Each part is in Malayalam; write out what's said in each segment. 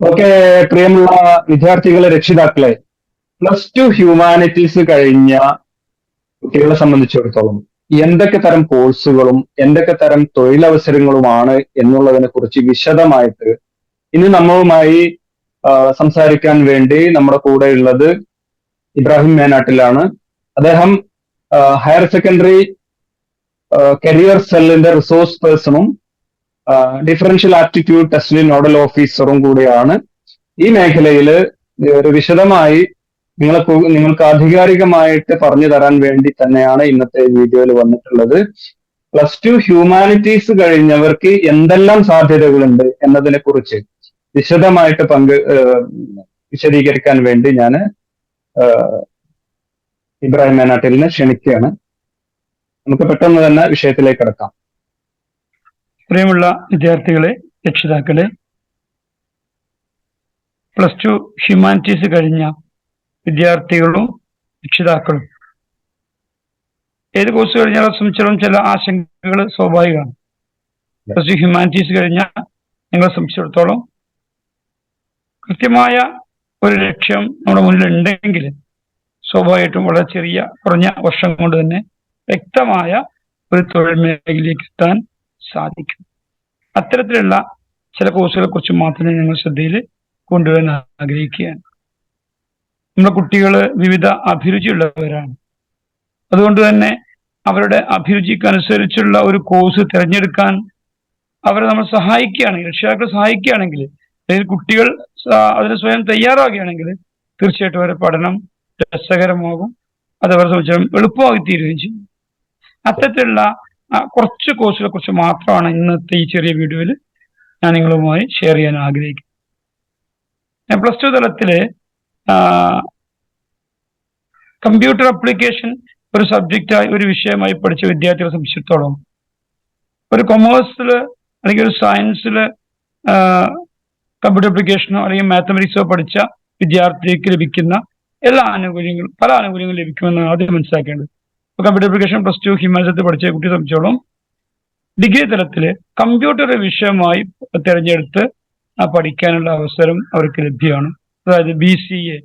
ഓക്കെ പ്രിയമുള്ള വിദ്യാർത്ഥികളെ രക്ഷിതാക്കളെ പ്ലസ് ടു ഹ്യൂമാനിറ്റീസ് കഴിഞ്ഞ കുട്ടികളെ സംബന്ധിച്ചിടത്തോളം എന്തൊക്കെ തരം കോഴ്സുകളും എന്തൊക്കെ തരം തൊഴിലവസരങ്ങളുമാണ് എന്നുള്ളതിനെ കുറിച്ച് വിശദമായിട്ട് ഇന്ന് നമ്മളുമായി സംസാരിക്കാൻ വേണ്ടി നമ്മുടെ കൂടെ ഉള്ളത് ഇബ്രാഹിം മേനാട്ടിലാണ്. അദ്ദേഹം ഹയർ സെക്കൻഡറി കരിയർ സെല്ലിന്റെ റിസോഴ്സ് പേഴ്സണും ഡിഫറൻഷ്യൽ ആപ്റ്റിറ്റ്യൂഡ് ടെസ്റ്റിന് നോഡൽ ഓഫീസറും കൂടിയാണ്. ഈ മേഖലയിൽ ഒരു വിശദമായി നിങ്ങളെ നിങ്ങൾക്ക് ആധികാരികമായിട്ട് പറഞ്ഞു തരാൻ വേണ്ടി തന്നെയാണ് ഇന്നത്തെ വീഡിയോയിൽ വന്നിട്ടുള്ളത്. പ്ലസ് ടു ഹ്യൂമാനിറ്റീസ് കഴിഞ്ഞവർക്ക് എന്തെല്ലാം സാധ്യതകളുണ്ട് എന്നതിനെ കുറിച്ച് വിശദമായിട്ട് പങ്ക് വിശദീകരിക്കാൻ വേണ്ടി ഞാൻ ഇബ്രാഹിം മേനാട്ടിലിനെ ക്ഷണിക്കുകയാണ്. നമുക്ക് പെട്ടെന്ന് തന്നെ വിഷയത്തിലേക്ക് കിടക്കാം. പ്രിയമുള്ള വിദ്യാർത്ഥികളെ രക്ഷിതാക്കളെ പ്ലസ് ടു ഹ്യൂമാനിറ്റീസ് കഴിഞ്ഞ വിദ്യാർത്ഥികളും രക്ഷിതാക്കളും. ഏത് കോഴ്സ് കഴിഞ്ഞാലും സംബന്ധിച്ചിടത്തോളം ചില ആശങ്കകൾ സ്വാഭാവികമാണ്. പ്ലസ് ടു ഹ്യൂമാനിറ്റീസ് കഴിഞ്ഞ നിങ്ങളെ സംബന്ധിച്ചിടത്തോളം കൃത്യമായ ഒരു ലക്ഷ്യം നമ്മുടെ മുന്നിൽ ഉണ്ടെങ്കിൽ സ്വാഭാവികമായിട്ടും വളരെ ചെറിയ കുറഞ്ഞ വർഷം കൊണ്ട് തന്നെ വ്യക്തമായ ഒരു തൊഴിൽ മേഖലയിലേക്ക് എത്താൻ സാധിക്കും. അത്തരത്തിലുള്ള ചില കോഴ്സുകളെ കുറിച്ച് മാത്രമേ ഞങ്ങൾ ശ്രദ്ധയിൽ കൊണ്ടുവരാൻ ആഗ്രഹിക്കുകയാണ്. നമ്മുടെ കുട്ടികൾ വിവിധ അഭിരുചിയുള്ളവരാണ്. അതുകൊണ്ട് തന്നെ അവരുടെ അഭിരുചിക്കനുസരിച്ചുള്ള ഒരു കോഴ്സ് തിരഞ്ഞെടുക്കാൻ അവരെ നമ്മൾ സഹായിക്കുകയാണെങ്കിൽ രക്ഷിതാക്കൾ സഹായിക്കുകയാണെങ്കിൽ അല്ലെങ്കിൽ കുട്ടികൾ അതിന് സ്വയം തയ്യാറാകുകയാണെങ്കിൽ തീർച്ചയായിട്ടും അവരുടെ പഠനം രസകരമാകും. അത് അവരെ സംബന്ധിച്ചും എളുപ്പമാക്കി തീരുകയും ചെയ്യും. അത്തരത്തിലുള്ള കുറച്ച് കോഴ്സുകളെ കുറിച്ച് മാത്രമാണ് ഇന്നത്തെ ഈ ചെറിയ വീഡിയോയിൽ ഞാൻ നിങ്ങളുമായി ഷെയർ ചെയ്യാൻ ആഗ്രഹിക്കുന്നത്. പ്ലസ് ടു തലത്തിൽ കമ്പ്യൂട്ടർ അപ്ലിക്കേഷൻ ഒരു സബ്ജക്റ്റായി ഒരു വിഷയമായി പഠിച്ച വിദ്യാർത്ഥികളെ സംബന്ധിച്ചിടത്തോളം ഒരു കൊമേഴ്സിൽ അല്ലെങ്കിൽ ഒരു സയൻസിൽ കമ്പ്യൂട്ടർ അപ്ലിക്കേഷനോ അല്ലെങ്കിൽ മാത്തമെറ്റിക്സോ പഠിച്ച വിദ്യാർത്ഥിക്ക് ലഭിക്കുന്ന എല്ലാ ആനുകൂല്യങ്ങളും പല ആനുകൂല്യങ്ങളും ലഭിക്കുമെന്നാണ് ആദ്യം മനസ്സിലാക്കേണ്ടത്. കമ്പ്യൂട്ടർ അപ്ലിക്കേഷൻ പ്ലസ് ടു ഹിമാചലത്തിൽ പഠിച്ച കുട്ടിയെ സംബന്ധിച്ചോളം ഡിഗ്രി തലത്തിൽ കമ്പ്യൂട്ടർ വിഷയമായി തിരഞ്ഞെടുത്ത് പഠിക്കാനുള്ള അവസരം അവർക്ക് ലഭ്യമാണ്. അതായത് B C A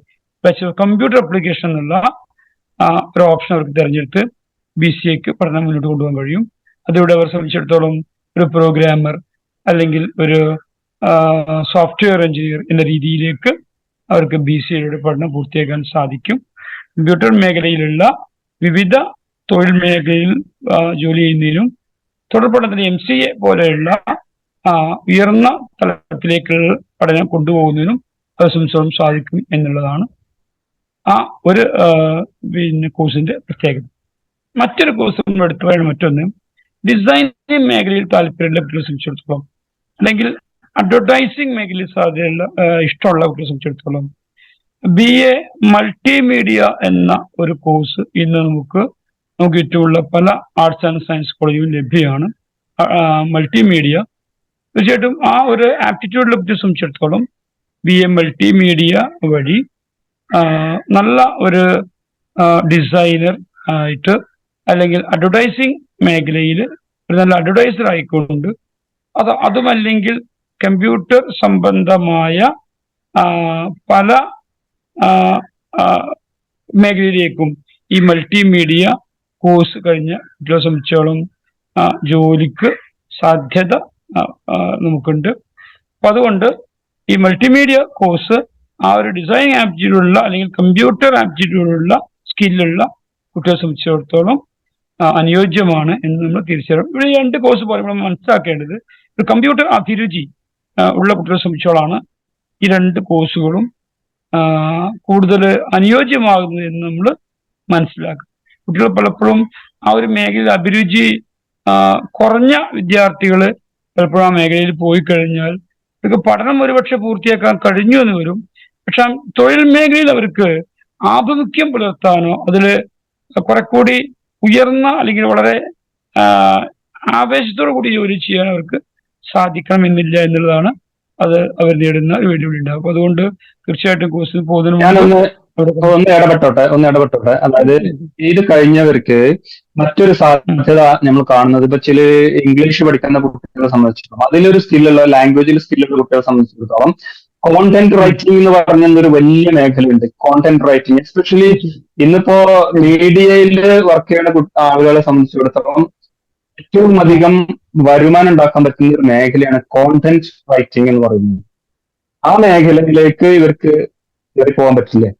computer application എന്നുള്ള ഒരു ഓപ്ഷൻ അവർക്ക് തിരഞ്ഞെടുത്ത് ബി സി എക്ക് പഠനം മുന്നോട്ട് കൊണ്ടുപോകാൻ കഴിയും. അതിലൂടെ അവർ സംബന്ധിച്ചിടത്തോളം ഒരു പ്രോഗ്രാമർ അല്ലെങ്കിൽ ഒരു സോഫ്റ്റ്വെയർ എഞ്ചിനീയർ എന്ന രീതിയിലേക്ക് അവർക്ക് ബി സി എയുടെ പഠനം പൂർത്തിയാക്കാൻ സാധിക്കും. കമ്പ്യൂട്ടർ മേഖലയിലുള്ള വിവിധ തൊഴിൽ മേഖലയിൽ ജോലി ചെയ്യുന്നതിനും തുടർപഠനത്തിന് എം സി എ പോലെയുള്ള ഉയർന്ന തലത്തിലേക്കുള്ള പഠനം കൊണ്ടുപോകുന്നതിനും അത് സംസാരം സാധിക്കും എന്നുള്ളതാണ് ആ ഒരു പിന്നെ കോഴ്സിന്റെ പ്രത്യേകത. മറ്റൊരു കോഴ്സ് നമ്മൾ എടുത്തു പറയണം മറ്റൊന്ന്. ഡിസൈനിങ് മേഖലയിൽ താല്പര്യമുള്ള കുട്ടികളെ സംബന്ധിച്ചിടത്തോളം അല്ലെങ്കിൽ അഡ്വർടൈസിങ് മേഖലയിൽ സാധ്യതയുള്ള ഇഷ്ടമുള്ള കുട്ടികളെ സംബന്ധിച്ചിടത്തോളം ബി എ മൾട്ടിമീഡിയ എന്ന ഒരു കോഴ്സ് ഇന്ന് നമുക്ക് നമുക്ക് ചുറ്റുമുള്ള പല ആർട്സ് ആൻഡ് സയൻസ് കോളേജുകളിൽ ലഭ്യമാണ്. മൾട്ടിമീഡിയ തീർച്ചയായിട്ടും ആ ഒരു ആപ്റ്റിറ്റ്യൂഡിലെ പറ്റി സംബന്ധിച്ചിടത്തോളം ബി എ മൾട്ടിമീഡിയ വഴി നല്ല ഒരു ഡിസൈനർ ആയിട്ട് അല്ലെങ്കിൽ അഡ്വർടൈസിങ് മേഖലയിൽ ഒരു നല്ല അഡ്വർടൈസർ ആയിക്കൊണ്ട് അത് അതുമല്ലെങ്കിൽ കമ്പ്യൂട്ടർ സംബന്ധമായ പല മേഖലയിലേക്കും ഈ മൾട്ടിമീഡിയ കോഴ്സ് കഴിഞ്ഞ കുട്ടികളെ സംബന്ധിച്ചോളം ജോലിക്ക് സാധ്യത നമുക്കുണ്ട്. അപ്പൊ അതുകൊണ്ട് ഈ മൾട്ടിമീഡിയ കോഴ്സ് ആ ഒരു ഡിസൈൻ ആപ്റ്റിറ്റ്യൂഡുള്ള അല്ലെങ്കിൽ കമ്പ്യൂട്ടർ ആപ്റ്റിറ്റ്യൂഡുള്ള സ്കില്ലുള്ള കുട്ടികളെ സംബന്ധിച്ചിടത്തോളം അനുയോജ്യമാണ് എന്ന് നമ്മൾ തിരിച്ചറിയും ഇവിടെ രണ്ട് കോഴ്സ് പോലെ നമ്മൾ മനസ്സിലാക്കേണ്ടത് ഒരു കമ്പ്യൂട്ടർ അഭിരുചി ഉള്ള കുട്ടികളെ സംബന്ധിച്ചോളാണ് ഈ രണ്ട് കോഴ്സുകളും കൂടുതൽ അനുയോജ്യമാകുന്നത് എന്ന് നമ്മൾ മനസ്സിലാക്കും കുട്ടികൾ പലപ്പോഴും ആ ഒരു മേഖലയിൽ അഭിരുചി കുറഞ്ഞ വിദ്യാർത്ഥികൾ പലപ്പോഴും ആ മേഖലയിൽ പോയി കഴിഞ്ഞാൽ അവർക്ക് പഠനം ഒരുപക്ഷെ പൂർത്തിയാക്കാൻ കഴിഞ്ഞു എന്ന് വരും. പക്ഷെ തൊഴിൽ മേഖലയിൽ അവർക്ക് ആഭിമുഖ്യം പുലർത്താനോ അതിൽ കുറെ കൂടി ഉയർന്ന അല്ലെങ്കിൽ വളരെ ആവേശത്തോടു കൂടി ജോലി ചെയ്യാൻ അവർക്ക് സാധിക്കണമെന്നില്ല എന്നുള്ളതാണ് അത് അവർ നേടുന്ന ഒരു വെല്ലുവിളി ഉണ്ടാകും. അതുകൊണ്ട് തീർച്ചയായിട്ടും കോഴ്സിൽ പോകുന്നതിന് ഒന്ന് ഇടപെട്ടോട്ടെ ഒന്ന് ഇടപെട്ടോട്ടെ. അതായത് ഇത് കഴിഞ്ഞവർക്ക് മറ്റൊരു സാധ്യത നമ്മൾ കാണുന്നത് ഇപ്പൊ ചില ഇംഗ്ലീഷ് പഠിക്കുന്ന കുട്ടികളെ സംബന്ധിച്ചിടത്തോളം അതിലൊരു സ്കില്ലുള്ള ലാംഗ്വേജിൽ സ്കില്ലുള്ള കുട്ടികളെ സംബന്ധിച്ചിടത്തോളം കോണ്ടന്റ് റൈറ്റിംഗ് എന്ന് പറഞ്ഞ ഒരു വലിയ മേഖലയുണ്ട്. കോണ്ടന്റ് റൈറ്റിംഗ് എസ്പെഷ്യലി ഇന്നിപ്പോ മീഡിയയിൽ വർക്ക് ചെയ്യുന്ന ആളുകളെ സംബന്ധിച്ചിടത്തോളം ഏറ്റവും അധികം വരുമാനം ഉണ്ടാക്കാൻ പറ്റുന്ന ഒരു മേഖലയാണ് കോണ്ടന്റ് റൈറ്റിംഗ് എന്ന് പറയുന്നത്. ആ മേഖലയിലേക്ക് ഇവർക്ക് കയറി പോകാൻ പറ്റില്ലേ?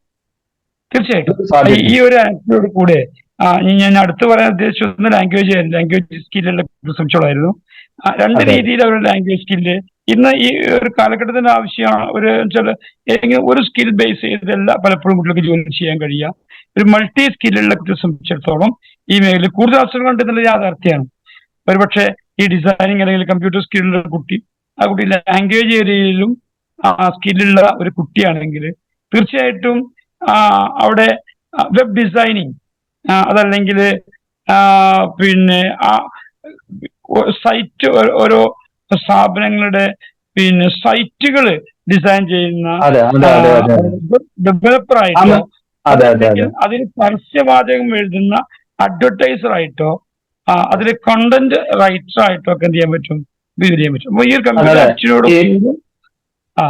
തീർച്ചയായിട്ടും. ഈ ഒരു ആക്ടിനോട് കൂടെ ഞാൻ അടുത്ത് പറയാൻ ഉദ്ദേശിച്ചിരുന്ന ലാംഗ്വേജ് ലാംഗ്വേജ് സ്കില്ലുള്ള പ്രശംസിച്ചോളായിരുന്നു രണ്ട്. രീതിയിൽ അവരുടെ ലാംഗ്വേജ് സ്കില്ല് ഇന്ന് ഈ ഒരു കാലഘട്ടത്തിന്റെ ആവശ്യമാണ്. ഒരു ചില ഒരു സ്കിൽ ബേസ് ചെയ്തല്ല പലപ്പോഴും കുട്ടികൾക്ക് ജോലി ചെയ്യാൻ കഴിയുക. ഒരു മൾട്ടി സ്കില്ലുള്ള കുട്ടിയെ സംബന്ധിച്ചിടത്തോളം ഈ മേഖലയിൽ കൂടുതൽ അവസരങ്ങൾ ഉണ്ടെന്നുള്ള യാഥാർത്ഥ്യമാണ്. ഒരുപക്ഷെ ഈ ഡിസൈനിങ് അല്ലെങ്കിൽ കമ്പ്യൂട്ടർ സ്കില്ലുള്ള കുട്ടി ആ കുട്ടി ലാംഗ്വേജ് ഏരിയയിലും ആ സ്കില്ലുള്ള ഒരു കുട്ടിയാണെങ്കിൽ തീർച്ചയായിട്ടും അവിടെ വെബ് ഡിസൈനിങ് അതല്ലെങ്കിൽ പിന്നെ ആ സൈറ്റ് ഓരോ സ്ഥാപനങ്ങളുടെ പിന്നെ സൈറ്റുകൾ ഡിസൈൻ ചെയ്യുന്ന ഡെവലപ്പർ ആയിട്ടോ അതിൽ പരസ്യവാചകം എഴുതുന്ന അഡ്വർടൈസർ ആയിട്ടോ അതിൽ കണ്ടന്റ് റൈറ്റർ ആയിട്ടോ ഒക്കെ എന്ത് ചെയ്യാൻ പറ്റും? ഇത് ചെയ്യാൻ പറ്റും. അപ്പൊ ഈ ഒരു കമ്പ്യൂട്ടർ ആ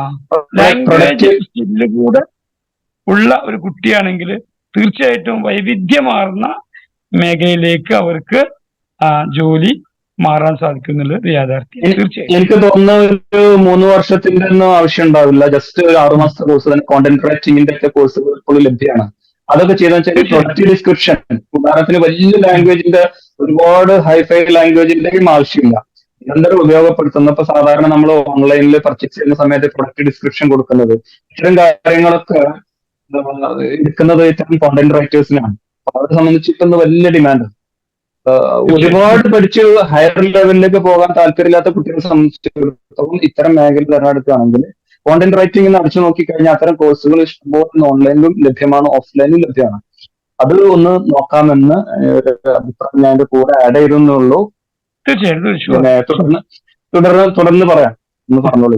ലാംഗ്വേജ് സ്കില്ല് കൂടെ ഉള്ള ഒരു കുട്ടിയാണെങ്കിൽ തീർച്ചയായിട്ടും വൈവിധ്യമാർന്ന മേഖലയിലേക്ക് അവർക്ക് ജോലി മാറാൻ സാധിക്കും എന്നുള്ളത് യാഥാർത്ഥ്യം. തീർച്ചയായും എനിക്ക് തോന്നുന്ന ഒരു മൂന്ന് വർഷത്തിന്റെ ഒന്നും ആവശ്യം ഉണ്ടാവില്ല. ജസ്റ്റ് ഒരു ആറു മാസത്തെ കോഴ്സ് തന്നെ കോണ്ടന്റ് റൈറ്റിംഗിന്റെ ഒക്കെ കോഴ്സുകൾ ഇപ്പോൾ ലഭ്യമാണ്. അതൊക്കെ ചെയ്തെന്ന് വെച്ചാൽ പ്രൊഡക്റ്റ് ഡിസ്ക്രിപ്ഷൻ ഉദാഹരണത്തിന് വലിയ ലാംഗ്വേജിന്റെ ഒരുപാട് ഹൈഫൈ ലാംഗ്വേജിന്റെയും ആവശ്യമില്ല. നിരന്തരം ഉപയോഗപ്പെടുത്തുന്ന ഇപ്പൊ സാധാരണ നമ്മൾ ഓൺലൈനിൽ പർച്ചേസ് ചെയ്യുന്ന സമയത്ത് പ്രൊഡക്റ്റ് ഡിസ്ക്രിപ്ഷൻ കൊടുക്കുന്നത്. ഇത്തരം കാര്യങ്ങളൊക്കെ എടുക്കുന്നത് കോണ്ടന്റ് റൈറ്റേഴ്സിനാണ് അവരെ സംബന്ധിച്ച് ഇപ്പം വലിയ ഡിമാൻഡ് ഒരുപാട് പഠിച്ച് ഹയർ ലെവലിലേക്ക് പോകാൻ താല്പര്യമില്ലാത്ത കുട്ടികളെ സംബന്ധിച്ചിടത്തോളം ഇത്തരം മേഖല തിരഞ്ഞെടുക്കുകയാണെങ്കിൽ കോണ്ടന്റ് റൈറ്റിംഗ് എന്ന് അടിച്ചു നോക്കിക്കഴിഞ്ഞാൽ അത്തരം കോഴ്സുകൾ ഇഷ്ടംപോലെ ഓൺലൈനിലും ലഭ്യമാണ് ഓഫ്ലൈനിലും ലഭ്യമാണ്. അത് ഒന്ന് നോക്കാമെന്ന് അഭിപ്രായം ഞാൻ എന്റെ കൂടെ ആഡ് ചെയ്തെന്നുള്ളൂ തീർച്ചയായിട്ടും തുടർന്ന് തുടർന്ന് തുടർന്ന് പറയാം. ഒന്ന് പറഞ്ഞോളൂ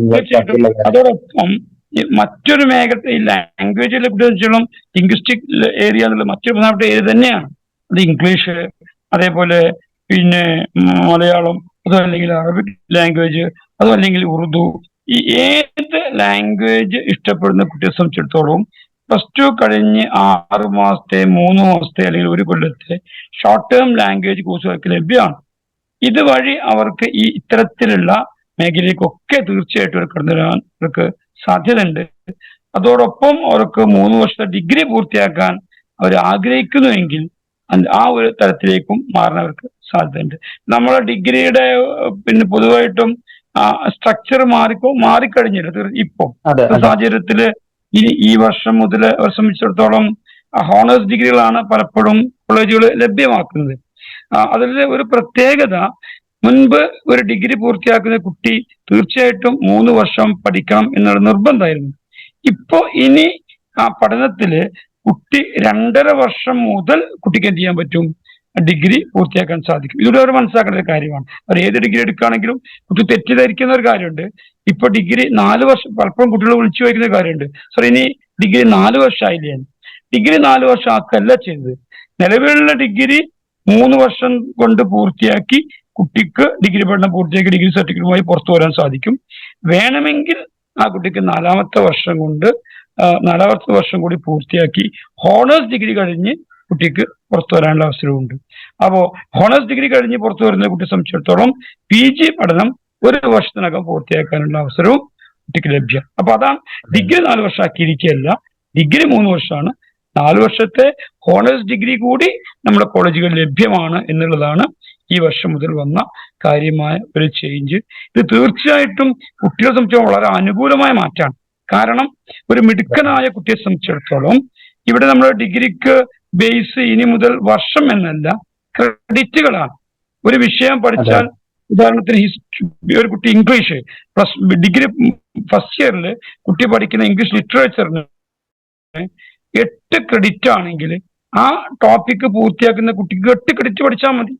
അതോടൊപ്പം മറ്റൊരു മേഖല ഈ ലാംഗ്വേജ് കുറിച്ചും ലിംഗ്വിസ്റ്റിക് ഏരിയ എന്നുള്ള മറ്റൊരു പ്രധാനപ്പെട്ട ഏരിയ തന്നെയാണ്. അത് ഇംഗ്ലീഷ് അതേപോലെ പിന്നെ മലയാളം അതോ അല്ലെങ്കിൽ അറബിക് ലാംഗ്വേജ് അതോ അല്ലെങ്കിൽ ഉറുദു ഈ ഏത് ലാംഗ്വേജ് ഇഷ്ടപ്പെടുന്ന കുട്ടിയെ സംബന്ധിച്ചിടത്തോളം പ്ലസ് ടു കഴിഞ്ഞ് ആറ് മാസത്തെ മൂന്ന് മാസത്തെ അല്ലെങ്കിൽ ഒരു കൊല്ലത്തെ ഷോർട്ട് ടേം ലാംഗ്വേജ് കോഴ്സുകൾക്ക് ലഭ്യമാണ്. ഇതുവഴി അവർക്ക് ഈ ഇത്തരത്തിലുള്ള മേഖലയിലേക്കൊക്കെ തീർച്ചയായിട്ടും അവർ കടന്നു വരാൻ അവർക്ക് സാധ്യതയുണ്ട്. അതോടൊപ്പം അവർക്ക് മൂന്ന് വർഷത്തെ ഡിഗ്രി പൂർത്തിയാക്കാൻ അവർ ആഗ്രഹിക്കുന്നുവെങ്കിൽ ആ ഒരു തരത്തിലേക്കും മാറാനവർക്ക് സാധ്യതയുണ്ട്. നമ്മളെ ഡിഗ്രിയുടെ പിന്നെ പൊതുവായിട്ടും സ്ട്രക്ചർ മാറിക്കോ മാറിക്കഴിഞ്ഞില്ല. ഇപ്പം. സാഹചര്യത്തിൽ ഇനി ഈ വർഷം മുതൽ അവരെ സംബന്ധിച്ചിടത്തോളം ഹോണേഴ്സ് ഡിഗ്രികളാണ് പലപ്പോഴും കോളേജുകൾ ലഭ്യമാക്കുന്നത്. അതിൽ ഒരു പ്രത്യേകത മുൻപ് ഒരു ഡിഗ്രി പൂർത്തിയാക്കുന്ന കുട്ടി തീർച്ചയായിട്ടും മൂന്ന് വർഷം പഠിക്കണം എന്നുള്ള നിർബന്ധമായിരുന്നു. ഇപ്പോ ഇനി ആ പഠനത്തിൽ കുട്ടി രണ്ടര വർഷം മുതൽ കുട്ടിക്ക് എന്ത് ചെയ്യാൻ പറ്റും? ഡിഗ്രി പൂർത്തിയാക്കാൻ സാധിക്കും. ഇതിലൂടെ അവർ മനസ്സിലാക്കേണ്ട ഒരു കാര്യമാണ്. അവർ ഏത് ഡിഗ്രി എടുക്കുകയാണെങ്കിലും കുട്ടി തെറ്റിദ്ധരിക്കുന്ന ഒരു കാര്യമുണ്ട്. ഇപ്പൊ ഡിഗ്രി നാല് വർഷം പലപ്പോഴും കുട്ടികൾ വിളിച്ചു വയ്ക്കുന്ന കാര്യമുണ്ട്. സോറി ഇനി ഡിഗ്രി നാല് വർഷമായില്ലേ? ഡിഗ്രി നാല് വർഷം ആക്കല്ല ചെയ്തത്. നിലവിലുള്ള ഡിഗ്രി മൂന്ന് വർഷം കൊണ്ട് പൂർത്തിയാക്കി കുട്ടിക്ക് ഡിഗ്രി പഠനം പൂർത്തിയാക്കി ഡിഗ്രി സർട്ടിഫിക്കറ്റുമായി പുറത്തു വരാൻ സാധിക്കും. വേണമെങ്കിൽ ആ കുട്ടിക്ക് നാലാമത്തെ വർഷം കൊണ്ട് നാലാമത്തെ വർഷം കൂടി പൂർത്തിയാക്കി ഹോണേഴ്സ് ഡിഗ്രി കഴിഞ്ഞ് കുട്ടിക്ക് പുറത്തു വരാനുള്ള അവസരമുണ്ട് അപ്പോ ഹോണേഴ്സ് ഡിഗ്രി കഴിഞ്ഞ് പുറത്തു വരുന്ന കുട്ടിയെ സംബന്ധിച്ചിടത്തോളം പി ജി പഠനം ഒരു വർഷത്തിനകം പൂർത്തിയാക്കാനുള്ള അവസരവും കുട്ടിക്ക് ലഭ്യം. അപ്പൊ അതാണ് ഡിഗ്രി നാല് വർഷം ആക്കിയിരിക്കുകയല്ല ഡിഗ്രി മൂന്ന് വർഷമാണ്. നാല് വർഷത്തെ ഹോണേഴ്സ് ഡിഗ്രി കൂടി നമ്മുടെ കോളേജുകളിൽ ലഭ്യമാണ് എന്നുള്ളതാണ് ഈ വർഷം മുതൽ വന്ന കാര്യമായ ഒരു ചേഞ്ച് ഇത് തീർച്ചയായിട്ടും കുട്ടികളെ സംബന്ധിച്ചോളം വളരെ അനുകൂലമായ മാറ്റമാണ്. കാരണം ഒരു മിടുക്കനായ കുട്ടിയെ സംബന്ധിച്ചിടത്തോളം ഇവിടെ നമ്മൾ ഡിഗ്രിക്ക് ബേസ് ഇനി മുതൽ വർഷം എന്നല്ല ക്രെഡിറ്റുകളാണ് ഒരു വിഷയം പഠിച്ചാൽ ഉദാഹരണത്തിന് ഹിസ്റ്ററി ഒരു കുട്ടി ഇംഗ്ലീഷ് പ്ലസ് ഡിഗ്രി ഫസ്റ്റ് ഇയറിൽ കുട്ടി പഠിക്കുന്ന ഇംഗ്ലീഷ് ലിറ്ററേച്ചറിന് എട്ട് ക്രെഡിറ്റ് ആണെങ്കിൽ ആ ടോപ്പിക്ക് പൂർത്തിയാക്കുന്ന കുട്ടിക്ക് എട്ട് ക്രെഡിറ്റ് പഠിച്ചാൽ മതി.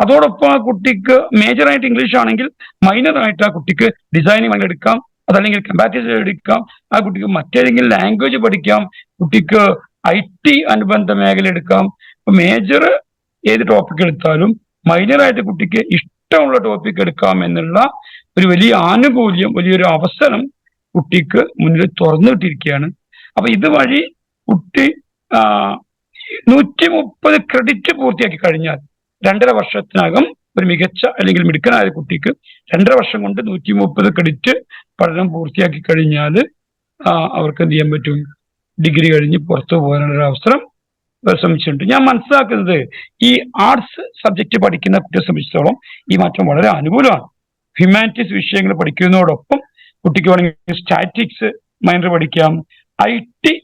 അതോടൊപ്പം ആ കുട്ടിക്ക് മേജറായിട്ട് ഇംഗ്ലീഷ് ആണെങ്കിൽ മൈനറായിട്ട് ആ കുട്ടിക്ക് ഡിസൈനിങ് എടുക്കാം. അതല്ലെങ്കിൽ കമ്പാറ്റീവ് എടുക്കാം. ആ കുട്ടിക്ക് മറ്റേതെങ്കിലും ലാംഗ്വേജ് പഠിക്കാം. കുട്ടിക്ക് ഐ ടി അനുബന്ധ മേഖല എടുക്കാം. മേജർ ഏത് ടോപ്പിക് എടുത്താലും മൈനറായിട്ട് കുട്ടിക്ക് ഇഷ്ടമുള്ള ടോപ്പിക് എടുക്കാം എന്നുള്ള ഒരു വലിയ ആനുകൂല്യം വലിയൊരു അവസരം കുട്ടിക്ക് മുന്നിൽ തുറന്നു കിട്ടിയിരിക്കുകയാണ്. അപ്പൊ ഇതുവഴി കുട്ടി നൂറ്റി മുപ്പത് ക്രെഡിറ്റ് പൂർത്തിയാക്കി കഴിഞ്ഞാൽ രണ്ടര വർഷത്തിനകം ഒരു മികച്ച അല്ലെങ്കിൽ മിടുക്കനായ കുട്ടിക്ക് രണ്ടര വർഷം കൊണ്ട് നൂറ്റി മുപ്പത് ക്രെഡിറ്റ് പഠനം പൂർത്തിയാക്കി കഴിഞ്ഞാൽ അവർക്ക് എന്ത് ചെയ്യാൻ പറ്റും? ഡിഗ്രി കഴിഞ്ഞ് പുറത്തു പോകാനുള്ള അവസരം ശ്രമിച്ചിട്ടുണ്ട്. ഞാൻ മനസ്സിലാക്കുന്നത് ഈ ആർട്സ് സബ്ജക്റ്റ് പഠിക്കുന്ന കുട്ടിയെ സംബന്ധിച്ചിടത്തോളം ഈ മാറ്റം വളരെ അനുകൂലമാണ്. ഹ്യൂമാനിറ്റീസ് വിഷയങ്ങൾ പഠിക്കുന്നതോടൊപ്പം കുട്ടിക്ക് വേണമെങ്കിൽ സ്റ്റാറ്റിക്സ് മൈനർ പഠിക്കാം ഐ ടി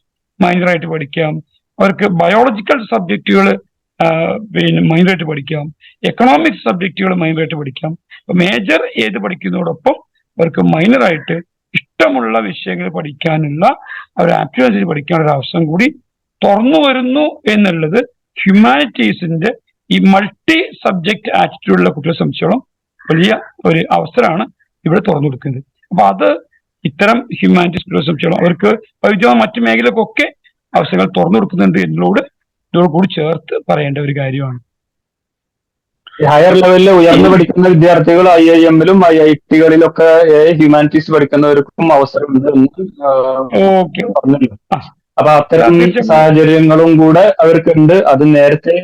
മൈനറായിട്ട് പഠിക്കാം. അവർക്ക് ബയോളജിക്കൽ സബ്ജക്റ്റുകൾ പിന്നെ മൈനറായിട്ട് പഠിക്കാം. എക്കണോമിക്സ് സബ്ജക്റ്റുകൾ മൈനറായിട്ട് പഠിക്കാം. മേജർ ഏത് പഠിക്കുന്നതോടൊപ്പം അവർക്ക് മൈനറായിട്ട് ഇഷ്ടമുള്ള വിഷയങ്ങൾ പഠിക്കാനുള്ള ഒരു ആപ്റ്റിറ്റ്യൂഡ് പഠിക്കാനുള്ള അവസരം കൂടി തുറന്നു വരുന്നു എന്നുള്ളത് ഹ്യൂമാനിറ്റീസിന്റെ ഈ മൾട്ടി സബ്ജക്ട് ആറ്റിറ്റ്യൂഡുള്ള കുട്ടികളെ സംബന്ധിച്ചോളം വലിയ ഒരു അവസരമാണ് ഇവിടെ തുറന്നു കൊടുക്കുന്നത്. അപ്പൊ അത് ഇത്തരം ഹ്യൂമാനിറ്റീസ് കുട്ടികളെ സംബന്ധിച്ചോളം അവർക്ക് വൈദ്യുത മറ്റു മേഖലകൾക്കൊക്കെ അവസരങ്ങൾ തുറന്നു കൊടുക്കുന്നുണ്ട് എന്നോട് ഇതോട് കൂടി ചേർത്ത് പറയേണ്ട ഒരു കാര്യമാണ്. ഹയർ ലെവലിൽ ഉയർന്നു പഠിക്കുന്ന വിദ്യാർത്ഥികൾ ഐ ഐ എമ്മിലും ഐ ഐ ടികളിലൊക്കെ ഹ്യൂമാനിറ്റീസ് പഠിക്കുന്നവർക്കും അവസരമുണ്ട് എന്ന് പറഞ്ഞിട്ടുണ്ട്. പറഞ്ഞല്ലോ അപ്പൊ അത്തരം സാഹചര്യങ്ങളും കൂടെ അവർക്കുണ്ട്. അത് നേരത്തെ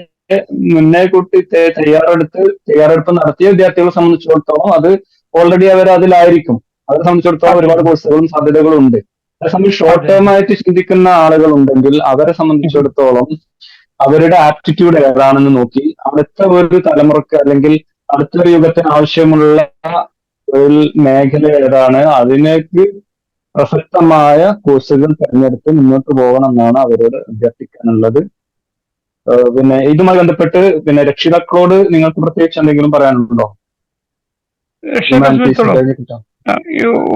മുന്നേ കൂട്ടി തയ്യാറെടുത്ത് തയ്യാറെടുപ്പ് നടത്തിയ വിദ്യാർത്ഥികളെ സംബന്ധിച്ചിടത്തോളം അത് ഓൾറെഡി അവർ അതിലായിരിക്കും. അവരെ സംബന്ധിച്ചിടത്തോളം ഒരുപാട് കോഴ്സുകളും സാധ്യതകളും ഉണ്ട് അതേസമയം ഷോർട്ട് ടേം ആയിട്ട് ചിന്തിക്കുന്ന ആളുകളുണ്ടെങ്കിൽ അവരെ സംബന്ധിച്ചിടത്തോളം അവരുടെ ആപ്റ്റിറ്റ്യൂഡ് ഏതാണെന്ന് നോക്കി. അടുത്ത ഒരു തലമുറയ്ക്ക് അല്ലെങ്കിൽ അടുത്തൊരു യുഗത്തിന് ആവശ്യമുള്ള ഒരു മേഖല ഏതാണ് അതിനേക്ക് പ്രസക്തമായ കോഴ്സുകൾ തിരഞ്ഞെടുത്ത് മുന്നോട്ട് പോകണം എന്നാണ് അവരോട് അഭ്യർത്ഥിക്കാനുള്ളത്. പിന്നെ ഇതുമായി ബന്ധപ്പെട്ട് പിന്നെ രക്ഷിതാക്കളോട് നിങ്ങൾക്ക് പ്രത്യേകിച്ച് എന്തെങ്കിലും പറയാനുണ്ടോ?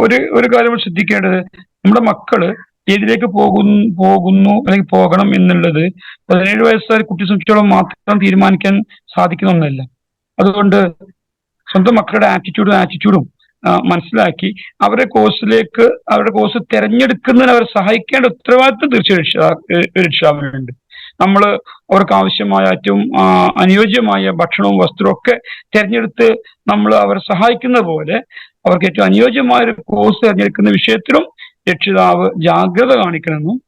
ഒരു ഒരു കാര്യം ശ്രദ്ധിക്കേണ്ടത് നമ്മുടെ മക്കൾ ഏതിലേക്ക് പോകുന്നു പോകുന്നു അല്ലെങ്കിൽ പോകണം എന്നുള്ളത് പതിനേഴ് വയസ്സുകാർ കുട്ടി സംബന്ധിച്ചോളം മാത്രം തീരുമാനിക്കാൻ സാധിക്കുന്ന ഒന്നല്ല. അതുകൊണ്ട് സ്വന്തം മക്കളുടെ ആറ്റിറ്റ്യൂഡും ആറ്റിറ്റ്യൂഡും മനസ്സിലാക്കി അവരുടെ കോഴ്സിലേക്ക് അവരുടെ കോഴ്സ് തിരഞ്ഞെടുക്കുന്നതിന് അവരെ സഹായിക്കേണ്ട ഉത്തരവാദിത്വം തീർച്ചയായും രക്ഷാവിനുണ്ട് നമ്മൾ അവർക്ക് ആവശ്യമായ ഏറ്റവും അനുയോജ്യമായ ഭക്ഷണവും വസ്ത്രവും ഒക്കെ തിരഞ്ഞെടുത്ത് നമ്മൾ അവരെ സഹായിക്കുന്ന പോലെ അവർക്ക് ഏറ്റവും അനുയോജ്യമായ ഒരു കോഴ്സ് തിരഞ്ഞെടുക്കുന്ന വിഷയത്തിലും രക്ഷിതാവ് ജാഗ്രത കാണിക്കണമെന്നും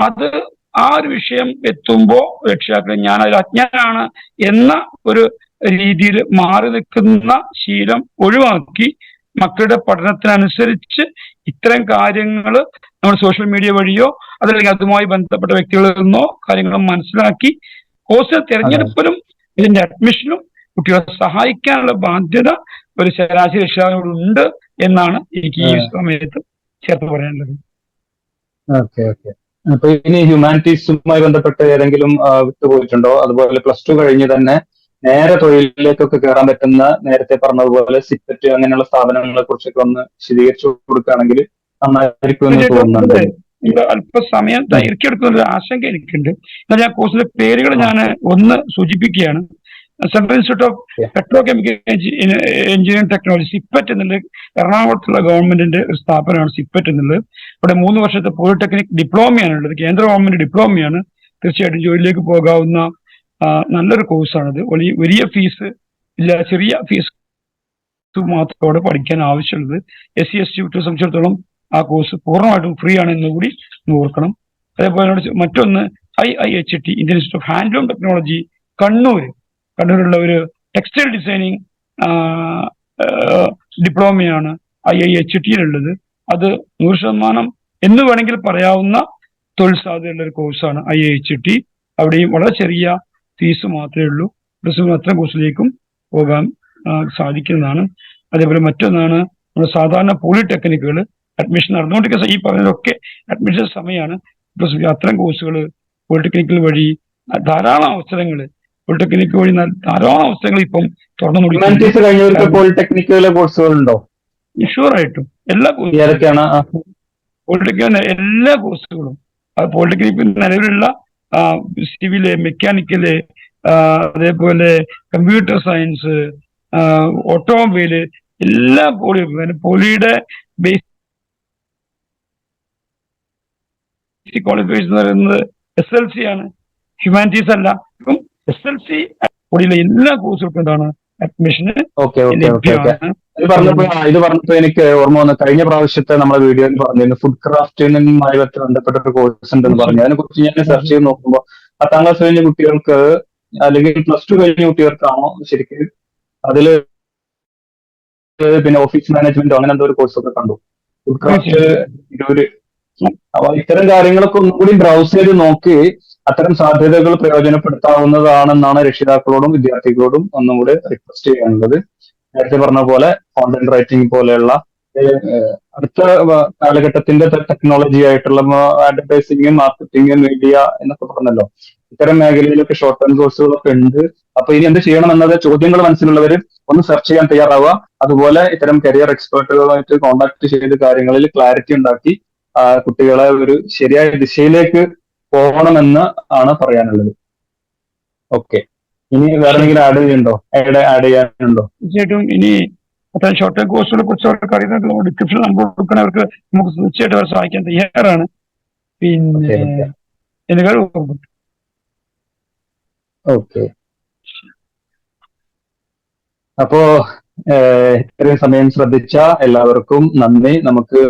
അത് ആ ഒരു വിഷയം എത്തുമ്പോൾ രക്ഷിതാക്കൾ ഞാൻ അതിൽ അജ്ഞനാണ് എന്ന ഒരു രീതിയിൽ മാറി നിൽക്കുന്ന ശീലം ഒഴിവാക്കി മക്കളുടെ പഠനത്തിനനുസരിച്ച് ഇത്തരം കാര്യങ്ങൾ നമ്മൾ സോഷ്യൽ മീഡിയ വഴിയോ അതല്ലെങ്കിൽ അതുമായി ബന്ധപ്പെട്ട വ്യക്തികളിൽ നിന്നോ കാര്യങ്ങൾ മനസ്സിലാക്കി കോഴ്സ് തിരഞ്ഞെടുപ്പിലും ഇതിന്റെ അഡ്മിഷനും കുട്ടികളെ സഹായിക്കാനുള്ള ബാധ്യത ഒരു ശരാശരി രക്ഷിതാവിനോടുണ്ട് എന്നാണ് എനിക്ക് ഈ സമയത്ത് ചേർത്ത് പറയാനുള്ളത് ഓക്കെ ഓക്കെ. അപ്പൊ ഇനി ഹ്യൂമാനിറ്റീസുമായി ബന്ധപ്പെട്ട് ഏതെങ്കിലും വിട്ടുപോയിട്ടുണ്ടോ? അതുപോലെ പ്ലസ് ടു കഴിഞ്ഞ് തന്നെ നേരെ തൊഴിലിലേക്കൊക്കെ കയറാൻ പറ്റുന്ന നേരത്തെ പറഞ്ഞതുപോലെ സിപ്പറ്റ് അങ്ങനെയുള്ള സ്ഥാപനങ്ങളെ കുറിച്ചൊക്കെ ഒന്ന് വിശദീകരിച്ചു കൊടുക്കുകയാണെങ്കിൽ നന്നായിരിക്കും എന്ന് തോന്നുന്നുണ്ട്. അല്പസമയം ദൈർഘ്യം എടുക്കുന്ന ഒരു ആശങ്ക എനിക്കുണ്ട്. എന്നാൽ ഞാൻ കോഴ്സിലെ പേരുകൾ ഞാൻ ഒന്ന് സൂചിപ്പിക്കുകയാണ്. Central institute of petro chemical engineering technology CIPET എന്നുള്ള എറണാകുളത്തുള്ള ഗവൺമെന്റിന്റെ ഒരു സ്ഥാപനമാണ് സിപ്പറ്റ് എന്നുള്ളത്. ഇവിടെ മൂന്ന് വർഷത്തെ പോളിടെക്നിക് ഡിപ്ലോമയാണുള്ളത്. കേന്ദ്ര ഗവൺമെന്റ് ഡിപ്ലോമയാണ്. തീർച്ചയായിട്ടും ജോലിയിലേക്ക് പോകാവുന്ന നല്ലൊരു കോഴ്സാണത്. വലിയ വലിയ ഫീസ് ഇല്ല ചെറിയ ഫീസ് മാത്രമോടെ പഠിക്കാൻ ആവശ്യമുള്ളത്. എസ് സി എസ് ടി കുട്ടിയെ സംബന്ധിച്ചിടത്തോളം ആ കോഴ്സ് പൂർണമായിട്ടും ഫ്രീ ആണ് എന്ന് കൂടി ഓർക്കണം. അതേപോലെ മറ്റൊന്ന് I I H T Indian institute of handloom technology Kannur കണ്ണൂരുള്ള ഒരു ടെക്സ്റ്റൈൽ ഡിസൈനിങ് ഡിപ്ലോമയാണ് ഐ ഐ എച്ച് ടിയിലുള്ളത് അത് നൂറ് ശതമാനം എന്ന് വേണമെങ്കിൽ പറയാവുന്ന തൊഴിൽ സാധ്യതയുള്ള ഒരു കോഴ്സാണ് ഐ ഐ എച്ച് ടി അവിടെയും വളരെ ചെറിയ ഫീസ് മാത്രമേ ഉള്ളൂ. പ്ലസ് അത്തരം കോഴ്സിലേക്കും പോകാൻ സാധിക്കുന്നതാണ്. അതേപോലെ മറ്റൊന്നാണ് നമ്മുടെ സാധാരണ പോളിടെക്നിക്കുകൾ അഡ്മിഷൻ നടന്നുകൊണ്ടിരിക്കുന്ന ഈ പറഞ്ഞതൊക്കെ അഡ്മിഷൻ സമയമാണ്. പ്ലസ് അത്തരം കോഴ്സുകൾ പോളിടെക്നിക്കൽ വഴി ധാരാളം അവസരങ്ങൾ പോളിടെക്നിക്ക് വഴി ധാരാളം അവസരങ്ങൾ ഇപ്പം തുറന്നു കോഴ്സുകളുണ്ടോ ഷുവർ ആയിട്ടും. എല്ലാ പോളിടെക്നിക് എല്ലാ കോഴ്സുകളും അത് പോളിടെക്നിക് നിലവിലുള്ള സിവിൽ മെക്കാനിക്കൽ അതേപോലെ കമ്പ്യൂട്ടർ സയൻസ് ഓട്ടോമൊബൈൽ എല്ലാ പോളി പോളിയുടെ ബേസിക് ക്വാളിഫിക്കേഷൻ എന്ന് പറയുന്നത് എസ് എൽ സി ആണ്. ഹ്യൂമാനിറ്റീസ് അല്ല. എസ് എൽ സി പോളിയിലെ എല്ലാ കോഴ്സുകൾക്കും എന്താണ് അഡ്മിഷന് ഇത് പറഞ്ഞപ്പോ ഇത് പറഞ്ഞപ്പോ എനിക്ക് ഓർമ്മ വന്നു കഴിഞ്ഞ പ്രാവശ്യത്തെ നമ്മളെ വീഡിയോയിൽ പറഞ്ഞിരുന്നു ഫുഡ് ക്രാഫ്റ്റിനുമായി ബന്ധപ്പെട്ട ഒരു കോഴ്സ് ഉണ്ടെന്ന് പറഞ്ഞു. അതിനെ കുറിച്ച് ഞാൻ സെർച്ച് ചെയ്ത് നോക്കുമ്പോൾ പത്താം ക്ലാസ് കഴിഞ്ഞ കുട്ടികൾക്ക് അല്ലെങ്കിൽ പ്ലസ് ടു കഴിഞ്ഞ കുട്ടികൾക്കാണോ ശരിക്കും അതിൽ പിന്നെ ഓഫീസ് മാനേജ്മെന്റോ അങ്ങനെ എന്തോ ഒരു കോഴ്സ് ഒക്കെ കണ്ടു. ഫുഡ് ക്രാഫ്റ്റ് ഇതൊരു അപ്പൊ ഇത്തരം കാര്യങ്ങളൊക്കെ ഒന്നുകൂടി ബ്രൗസ് ചെയ്ത് നോക്കി അത്തരം സാധ്യതകൾ പ്രയോജനപ്പെടുത്താവുന്നതാണെന്നാണ് രക്ഷിതാക്കളോടും വിദ്യാർത്ഥികളോടും ഒന്നും കൂടി റിക്വസ്റ്റ് ചെയ്യാനുള്ളത്. നേരത്തെ പറഞ്ഞ പോലെ കോണ്ടന്റ് റൈറ്റിംഗ് പോലെയുള്ള അടുത്ത കാലഘട്ടത്തിന്റെ ടെക്നോളജി ആയിട്ടുള്ള അഡ്വർടൈസിങ് മാർക്കറ്റിംഗ് മീഡിയ എന്നൊക്കെ പറഞ്ഞല്ലോ. ഇത്തരം മേഖലയിലൊക്കെ ഷോർട്ട് ടേം കോഴ്സുകളൊക്കെ ഉണ്ട്. അപ്പൊ ഇനി എന്ത് ചെയ്യണം എന്നത് ചോദ്യങ്ങൾ മനസ്സിലുള്ളവർ ഒന്ന് സെർച്ച് ചെയ്യാൻ തയ്യാറാവുക. അതുപോലെ ഇത്തരം കരിയർ എക്സ്പേർട്ടുകളുമായിട്ട് കോണ്ടാക്ട് ചെയ്ത് കാര്യങ്ങളിൽ ക്ലാരിറ്റി ഉണ്ടാക്കി കുട്ടികളെ ഒരു ശരിയായ ദിശയിലേക്ക് പോകണമെന്ന് ആണ് പറയാനുള്ളത്. ഓക്കെ ഇനി വേറെ എന്തെങ്കിലും ആഡ് ചെയ്യുന്നുണ്ടോ ആഡ് ആഡ് ചെയ്യാനുണ്ടോ? തീർച്ചയായിട്ടും ഇനി അത്ര ഷോർട്ട് ടൈം കോഴ്സുകളെ കുറിച്ച് അവർക്ക് അറിയുന്ന ഡിസ്ക്രിപ്ഷൻ നമ്പർ കൊടുക്കണവർക്ക് നമുക്ക് തീർച്ചയായിട്ടും അവരെ സഹായിക്കാൻ തയ്യാറാണ്. പിന്നെ. എന്തെങ്കിലും ഓക്കെ അപ്പോ ഇത്രയും സമയം ശ്രദ്ധിച്ച എല്ലാവർക്കും നന്ദി. നമുക്ക്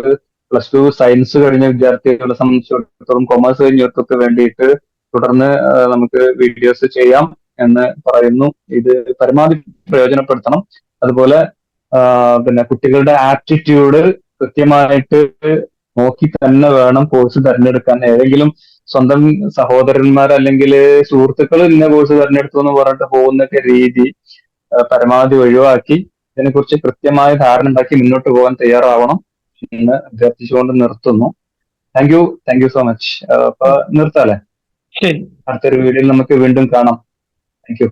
പ്ലസ് ടു സയൻസ് കഴിഞ്ഞ വിദ്യാർത്ഥികളെ സംബന്ധിച്ചിടത്തോളം കൊമേഴ്സ് കഴിഞ്ഞവർക്കൊക്കെ വേണ്ടിയിട്ട് തുടർന്ന് നമുക്ക് വീഡിയോസ് ചെയ്യാം എന്ന് പറയുന്നു. ഇത് പരമാവധി പ്രയോജനപ്പെടുത്തണം. അതുപോലെ പിന്നെ കുട്ടികളുടെ ആപ്റ്റിറ്റ്യൂഡ് കൃത്യമായിട്ട് നോക്കി തന്നെ വേണം കോഴ്സ് തിരഞ്ഞെടുക്കാൻ. ഏതെങ്കിലും സ്വന്തം സഹോദരന്മാർ അല്ലെങ്കിൽ സുഹൃത്തുക്കൾ ഇന്ന കോഴ്സ് തിരഞ്ഞെടുത്തു എന്ന് പറഞ്ഞിട്ട് പോകുന്നൊക്കെ രീതി പരമാവധി ഒഴിവാക്കി ഇതിനെക്കുറിച്ച് കൃത്യമായ ധാരണ ഉണ്ടാക്കി മുന്നോട്ട് പോകാൻ തയ്യാറാവണം. എന്ന് അഭ്യർത്ഥിച്ചുകൊണ്ട് നിർത്തുന്നു. Thank you thank you so much അപ്പൊ നിർത്താല്ലേ ശരി. അടുത്തൊരു വീഡിയോയിൽ നമുക്ക് വീണ്ടും കാണാം. Thank you